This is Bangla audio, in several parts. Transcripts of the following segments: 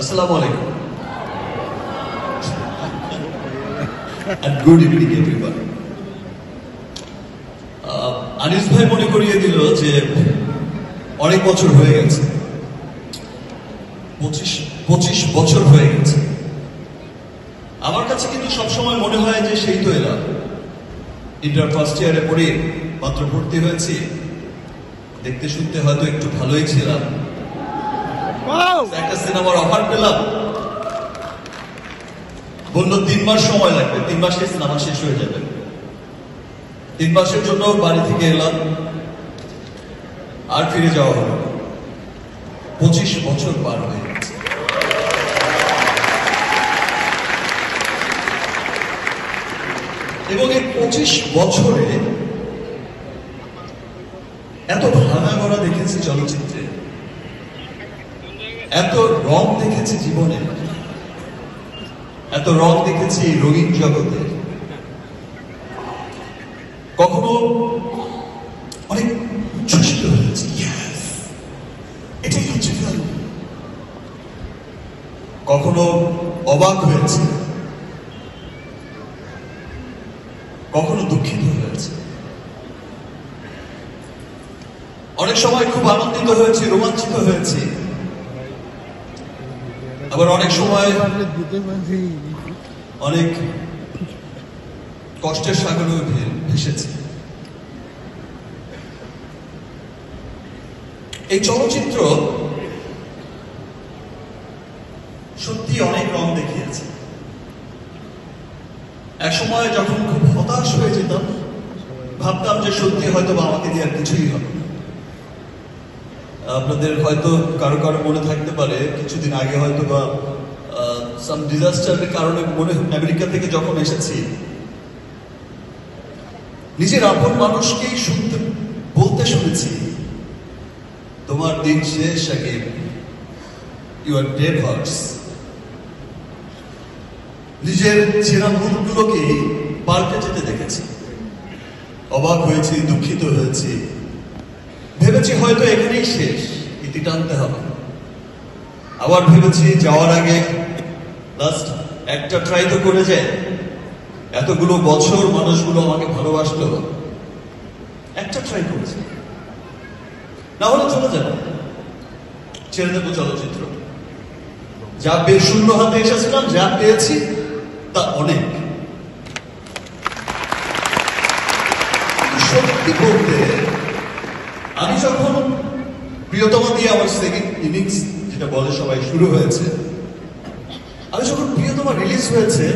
আসসালামু আলাইকুম। And good evening. আনিস ভাই মনে করিয়ে দিল যে অনেক বছর হয়ে গেছে। পঁচিশ পঁচিশ বছর হয়ে গেছে। আমার কাছে কিন্তু সবসময় মনে হয় যে সেই তো এলাম। ইন্টার ফার্স্ট ইয়ারে পড়ে, মাত্র ভর্তি হয়েছি। দেখতে শুনতে হয়তো একটু ভালোই ছিলাম। একটা সিনেমার অফার পেলাম। বলল, তিন মাস সময় লাগবে। তিন মাসে সিনেমা শেষ হয়ে যাবে। তিন মাসের জন্য বাড়ি থেকে এলাম। আর ফিরে যাওয়া হলো পঁচিশ বছর পার হয়ে এবং এই পঁচিশ বছরে এত ভাঙা গড়া দেখেছি চলচ্চিত্রে। এত রং দেখেছি জীবনে। এত রং দেখেছি রঙিন জগতে। কখনো অনেক উচ্ছ্বসিত হয়েছি। এটাই হচ্ছে কখনো অবাক হয়েছে। কখনো দুঃখিত হয়েছে। অনেক সময় খুব আনন্দিত হয়েছি, রোমাঞ্চিত হয়েছি। আবার অনেক সময় অনেক কষ্টের সাগরেও ভেসেছে এই চলচ্চিত্র সত্যি অনেক রং দেখিয়েছে এক সময় যখন খুব হতাশ হয়ে যেতাম, ভাবতাম যে সত্যি হয়তো বা আমাকে দিয়ে আর কিছুই হবে না। আপনাদের হয়তো কারও কারও মনে থাকতে পারে, কিছুদিন আগে হয়তো বা সাম ডিজাস্টারের কারণে মনে আমেরিকা থেকে যখন এসেছি, নিজের আপন মানুষকেই শুনতে, বলতে শুনেছি, তোমার দিন শেষ আগে ইউ আর ডেড হর্স নিজের চেনা মুখগুলোকে পাল্টে যেতে দেখেছি। অবাক হয়েছি, দুঃখিত হয়েছি। ভেবেছি হয়তো এখানেই শেষ, ইতি টানতে হবে। আবার ভেবেছি যাওয়ার আগে লাস্ট একটা ট্রাই তো করে যায় এতগুলো বছর মানুষগুলো আমাকে ভালোবাসলো। একটা ট্রাই করেছে। না হলে চলে যাবে। ছেড়ে দেবো চলচ্চিত্র। যা পেয়ে শূন্য হাতে এসেছিলাম, যা পেয়েছি, তা অনেক। সত্যি বলতে আমি যখন প্রিয়তমা দিয়ে আমার সেকেন্ড ইনিংস যেটা বলে সবাই শুরু হয়েছে, আমি যখন প্রিয়তমা রিলিজ হয়েছে,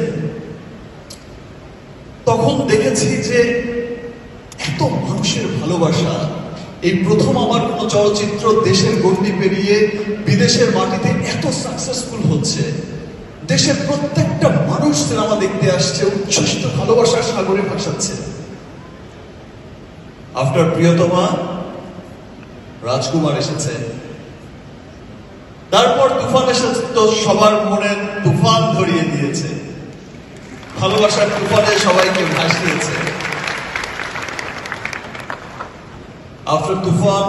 তখন দেখেছি যে এত মানুষের ভালোবাসা, এই প্রথম আমার কোনো চলচ্চিত্র দেশের গণ্ডি পেরিয়ে বিদেশের মাটিতে এত সাকসেসফুল হচ্ছে। দেশের প্রত্যেকটা মানুষ সিনেমা দেখতে আসছে, উচ্ছ্বসিত ভালোবাসার সাগরে ভাসাচ্ছে। আফটার প্রিয়তমা রাজকুমার এসেছে। তারপর তুফান এসেছে তো সবার মনে তুফান ধরিয়ে দিয়েছে। ভালোবাসার তুফানে সবাইকে ভাসিয়েছে। আফটার তুফান,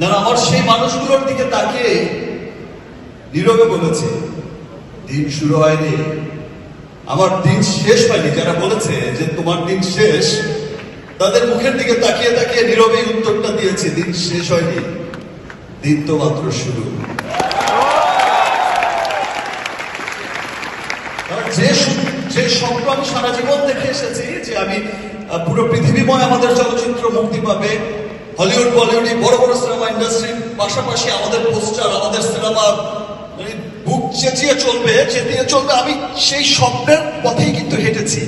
না আমার সেই মানুষগুলোর দিকে তাকিয়ে নীরবে বলেছে, দিন শুরু হয়নি। আমার দিন শেষ হয়নি। যারা বলেছে যে, তোমার দিন শেষ তাদের মুখের দিকে তাকিয়ে তাকিয়ে নীরবে উত্তরটা দিয়েছে, দিন শেষ হয়নি, দিন তো মাত্র শুরু। যে যে আমি সারা জীবন দেখে এসেছি যে আমি পুরো পৃথিবীময় আমাদের চলচ্চিত্র মুক্তি পাবে, হলিউড, বলিউড বড় বড় সিনেমা ইন্ডাস্ট্রির পাশাপাশি আমাদের পোস্টার, আমাদের সিনেমা মানে বুক চেঁচিয়ে চলবে চেঁচিয়ে চলবে, আমি সেই স্বপ্নের পথেই কিন্তু হেঁটেছি।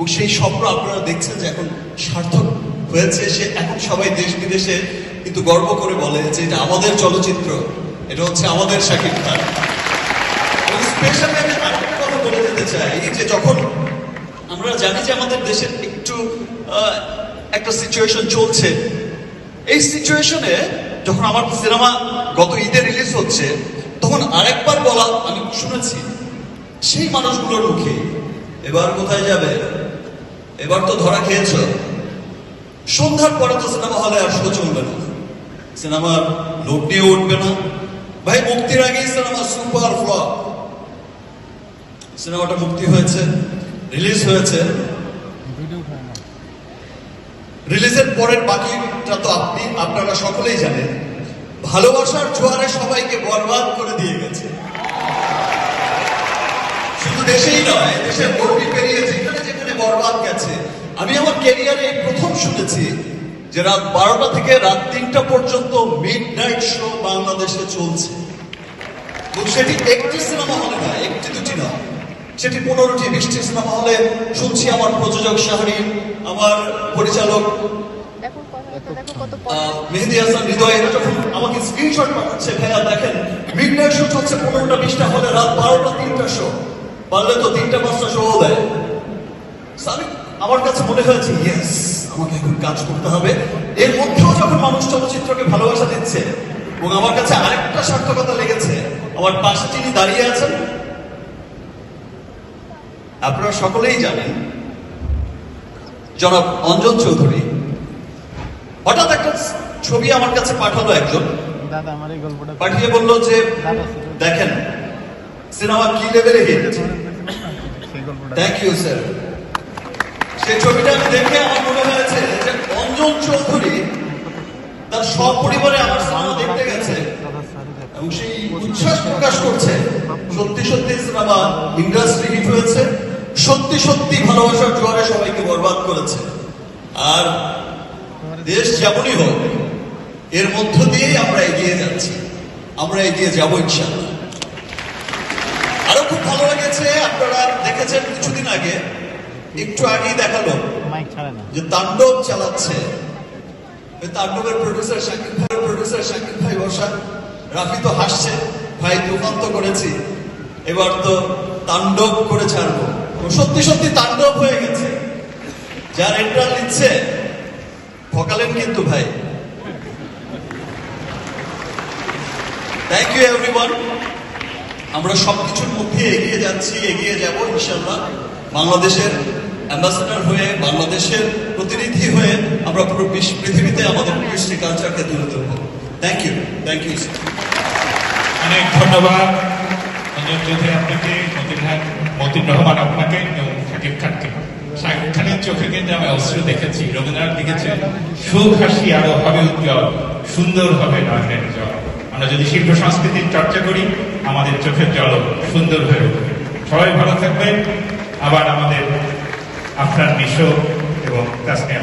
এবং সেই স্বপ্ন আপনারা দেখছেন যে এখন সার্থক হয়েছে সে। এখন সবাই দেশ বিদেশে কিন্তু গর্ব করে বলে যে এটা আমাদের চলচ্চিত্র, এটা হচ্ছে আমাদের শাকিব খান। স্পেশালি আমি কথা বলে যেতে চাই যে যখন আমরা জানি যে আমাদের দেশের একটু একটা সিচুয়েশন চলছে, এই সিচুয়েশনে যখন আমার সিনেমা গত ঈদে রিলিজ হচ্ছে, তখন আরেকবার বলা আমি শুনেছি, সেই মানুষগুলোর মুখে এবার কোথায় যাবে? এবার তো ধরা খেয়েছ। সন্ধ্যার পরে তো সিনেমা হলে আর শো চলবে না। সিনেমার লোক নিয়ে উঠবে না। ভাই, মুক্তির আগেই সিনেমা সুপার ফ্লপ। সিনেমাটা মুক্তি হয়েছে, রিলিজ হয়েছে। রিলিজের পরের বাকিটা তো আপনি, আপনারা সকলেই জানেন। ভালোবাসার জোয়ারে সবাইকে বরবাদ করে দিয়ে গেছে। শুধু দেশেই নয়, দেশের পেরিয়ে যেখানে যেখানে বরবাদ গেছে ক্যারিয়ারে প্রথম শুনেছি যে রাত বারোটা থেকে রাত তিনটা পর্যন্ত মিড নাইট শো বাংলাদেশে চলছে। সেটি একটি সিনেমা হলে নয় একটি দুটি নয়। সেটি পনেরোটি বিশটি সিনেমা হলে শুনছি আমার প্রযোজক শাহরিন আমার পরিচালক দেখো কথা দেখো কত আহ, মেহেদি হাসান হৃদয় যখন আমাকে স্ক্রিনশট পাঠাচ্ছে ভাইয়া দেখেন মিড নাইট শো চলছে পনেরোটা বিশটা হলে রাত বারোটা তিনটা শো পারলে তো তিনটা পাঁচটা শো দেয়। আমার কাছে মনে হয়েছে ইয়েস আমাকে এখন কাজ করতে হবে। এর মধ্যেও যখন মানুষ চলচ্চিত্রকে ভালোবাসা দিচ্ছে এবং আমার কাছে আরেকটা সার্থকতা লেগেছে আমার পাশে যিনি দাঁড়িয়ে আছেন আপনারা সকলেই জানেন জনাব অঞ্জন চৌধুরী। হঠাৎ একটা ছবি আমার কাছে পাঠালো একজন। পাঠিয়ে বলল যে দেখেন সিনেমা কি লেভেলে হিট থ্যাংক ইউ স্যার সেই ছবিটা আমি দেখে আমার মনে হয়েছে যে অঞ্জন চৌধুরী তার সপরিবারে আমার সিনেমা দেখতে গেছে এবং সেই উচ্ছ্বাস প্রকাশ করছে। সত্যি সত্যি সিনেমা ইন্ডাস্ট্রি হিট হয়েছে। সত্যি সত্যি ভালোবাসার জোয়ারে সবাইকে বরবাদ করেছে। আর দেশ যেমনই হোক, এর মধ্য দিয়েই আমরা এগিয়ে যাচ্ছি। আমরা এগিয়ে যাব ইনশাল্লাহ আরও খুব ভালো লেগেছে, আপনারা দেখেছেন কিছুদিন আগে একটু আগেই দেখাল যে তাণ্ডব চালাচ্ছে। তাণ্ডবের প্রডিউসার শাকিব ভাইয়ের প্রডিউসার শাকিব ভাই বসা রাফি তো হাসছে। ভাই তুফান তো করেছি। এবার তো তাণ্ডব করে ছাড়বো। সত্যি সত্যি তাণ্ডব হয়ে গেছে। যার এন্ট্রাল নিচ্ছে ঠকালেন কিন্তু ভাই। থ্যাংক ইউ এভরিওয়ান আমরা সবকিছুর মধ্যে এগিয়ে যাচ্ছি এগিয়ে যাব ইনশাল্লাহ বাংলাদেশের অ্যাম্বাসেডর হয়ে, বাংলাদেশের প্রতিনিধি হয়ে আমরা পুরো পৃথিবীতে আমাদের কৃষ্টি কালচারকে তুলে ধরবো। থ্যাংক ইউ থ্যাংক ইউ অনেক ধন্যবাদ। অঞ্জন চৌধুরী আপনাকে, মতিন মতিন রহমান আপনাকে, এবং শাকিব খানকে শাকিব খানের চোখে কিন্তু আমি অস্ত্র দেখেছি, রবীন্দ্রনাথ লিখেছেন সুখ হাসি আরও হবে উজ্জ্বল, সুন্দর হবে নয়নের জল। আমরা যদি শিল্প সংস্কৃতির চর্চা করি, আমাদের চোখের জল সুন্দর হয়ে উঠবে। সবাই ভালো থাকবেন। আবার আমাদের আপনার মিশো এবং তাসমিয়া